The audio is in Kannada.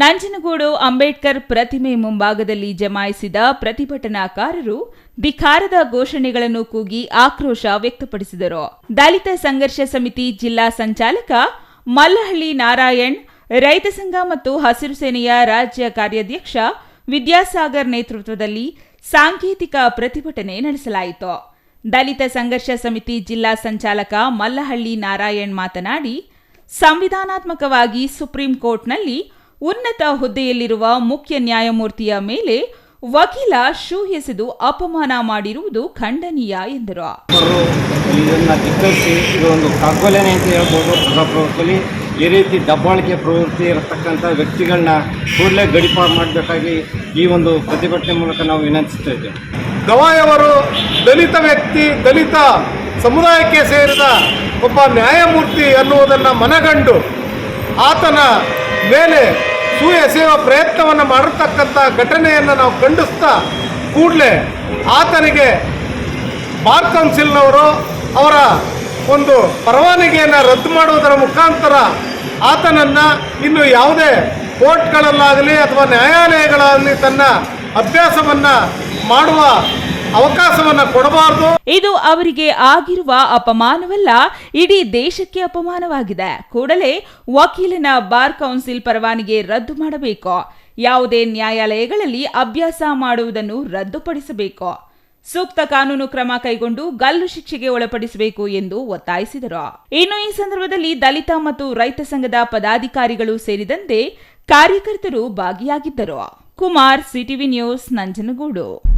ನಂಜನಗೂಡು ಅಂಬೇಡ್ಕರ್ ಪ್ರತಿಮೆ ಮುಂಭಾಗದಲ್ಲಿ ಜಮಾಯಿಸಿದ ಪ್ರತಿಭಟನಾಕಾರರು ಭಿಕಾರದ ಘೋಷಣೆಗಳನ್ನು ಕೂಗಿ ಆಕ್ರೋಶ ವ್ಯಕ್ತಪಡಿಸಿದರು. ದಲಿತ ಸಂಘರ್ಷ ಸಮಿತಿ ಜಿಲ್ಲಾ ಸಂಚಾಲಕ ಮಲ್ಲಹಳ್ಳಿ ನಾರಾಯಣ್, ರೈತ ಸಂಘ ಮತ್ತು ಹಸಿರು ಸೇನೆಯ ರಾಜ್ಯ ಕಾರ್ಯಾಧ್ಯಕ್ಷ ವಿದ್ಯಾಸಾಗರ್ ನೇತೃತ್ವದಲ್ಲಿ ಸಾಂಕೇತಿಕ ಪ್ರತಿಭಟನೆ ನಡೆಸಲಾಯಿತು. ದಲಿತ ಸಂಘರ್ಷ ಸಮಿತಿ ಜಿಲ್ಲಾ ಸಂಚಾಲಕ ಮಲ್ಲಹಳ್ಳಿ ನಾರಾಯಣ್ ಮಾತನಾಡಿ, ಸಂವಿಧಾನಾತ್ಮಕವಾಗಿ ಸುಪ್ರೀಂ ಕೋರ್ಟ್ನಲ್ಲಿ ಉನ್ನತ ಹುದ್ದೆಯಲ್ಲಿರುವ ಮುಖ್ಯ ನ್ಯಾಯಮೂರ್ತಿಯ ಮೇಲೆ ವಕೀಲ ಶೂ ಎಸೆದು ಅಪಮಾನ ಮಾಡಿರುವುದು ಖಂಡನೀಯ ಎಂದರು. ಅವರು ಇದನ್ನು ಧಿಕ್ಕರಿಸಿ ಕಗ್ಗೊಲೆನೆ ಅಂತ ಹೇಳ್ಬೋದು. ಪ್ರಜಾಪ್ರಭುತ್ವದಲ್ಲಿ ಈ ರೀತಿ ದಬ್ಬಾಳಿಕೆ ಪ್ರವೃತ್ತಿ ಇರತಕ್ಕಂಥ ವ್ಯಕ್ತಿಗಳನ್ನ ಕೂಡಲೇ ಗಡಿಪಾರು ಮಾಡಬೇಕಾಗಿ ಈ ಒಂದು ಪ್ರತಿಭಟನೆ ಮೂಲಕ ನಾವು ವಿನಂತಿಸ್ತಾ ಇದ್ದೇವೆ. ಗವಾಯವರು ದಲಿತ ವ್ಯಕ್ತಿ ದಲಿತ ಸಮುದಾಯಕ್ಕೆ ಸೇರಿದ ಒಬ್ಬ ನ್ಯಾಯಮೂರ್ತಿ ಅನ್ನುವುದನ್ನು ಮನಗಂಡು ಆತನ ಮೇಲೆ ಸೂರ್ಯ ಎಸೆಯುವ ಪ್ರಯತ್ನವನ್ನು ಮಾಡಿರ್ತಕ್ಕಂಥ ಘಟನೆಯನ್ನು ನಾವು ಖಂಡಿಸ್ತಾ ಕೂಡಲೇ ಆತನಿಗೆ ಬಾರ್ ಕೌನ್ಸಿಲ್ನವರು ಅವರ ಒಂದು ಪರವಾನಗಿಯನ್ನು ರದ್ದು ಮಾಡುವುದರ ಮುಖಾಂತರ ಆತನನ್ನು ಇನ್ನು ಯಾವುದೇ ಕೋರ್ಟ್ಗಳಲ್ಲಾಗಲಿ ಅಥವಾ ನ್ಯಾಯಾಲಯಗಳಲ್ಲಿ ತನ್ನ ಅಭ್ಯಾಸವನ್ನು ಮಾಡುವ ಅವಕಾಶವನ್ನು ಕೊಡಬಾರದು. ಇದು ಅವರಿಗೆ ಆಗಿರುವ ಅಪಮಾನವಲ್ಲ, ಇಡೀ ದೇಶಕ್ಕೆ ಅಪಮಾನವಾಗಿದೆ. ಕೂಡಲೇ ವಕೀಲನ ಬಾರ್ ಕೌನ್ಸಿಲ್ ಪರವಾನಿಗೆ ರದ್ದು ಮಾಡಬೇಕು. ಯಾವುದೇ ನ್ಯಾಯಾಲಯಗಳಲ್ಲಿ ಅಭ್ಯಾಸ ಮಾಡುವುದನ್ನು ರದ್ದುಪಡಿಸಬೇಕು. ಸೂಕ್ತ ಕಾನೂನು ಕ್ರಮ ಕೈಗೊಂಡು ಗಲ್ಲು ಶಿಕ್ಷೆಗೆ ಒಳಪಡಿಸಬೇಕು ಎಂದು ಒತ್ತಾಯಿಸಿದರು. ಇನ್ನು ಈ ಸಂದರ್ಭದಲ್ಲಿ ದಲಿತ ಮತ್ತು ರೈತ ಸಂಘದ ಪದಾಧಿಕಾರಿಗಳು ಸೇರಿದಂತೆ ಕಾರ್ಯಕರ್ತರು ಭಾಗಿಯಾಗಿದ್ದರು. Kumar, CTV news, Nanjangud.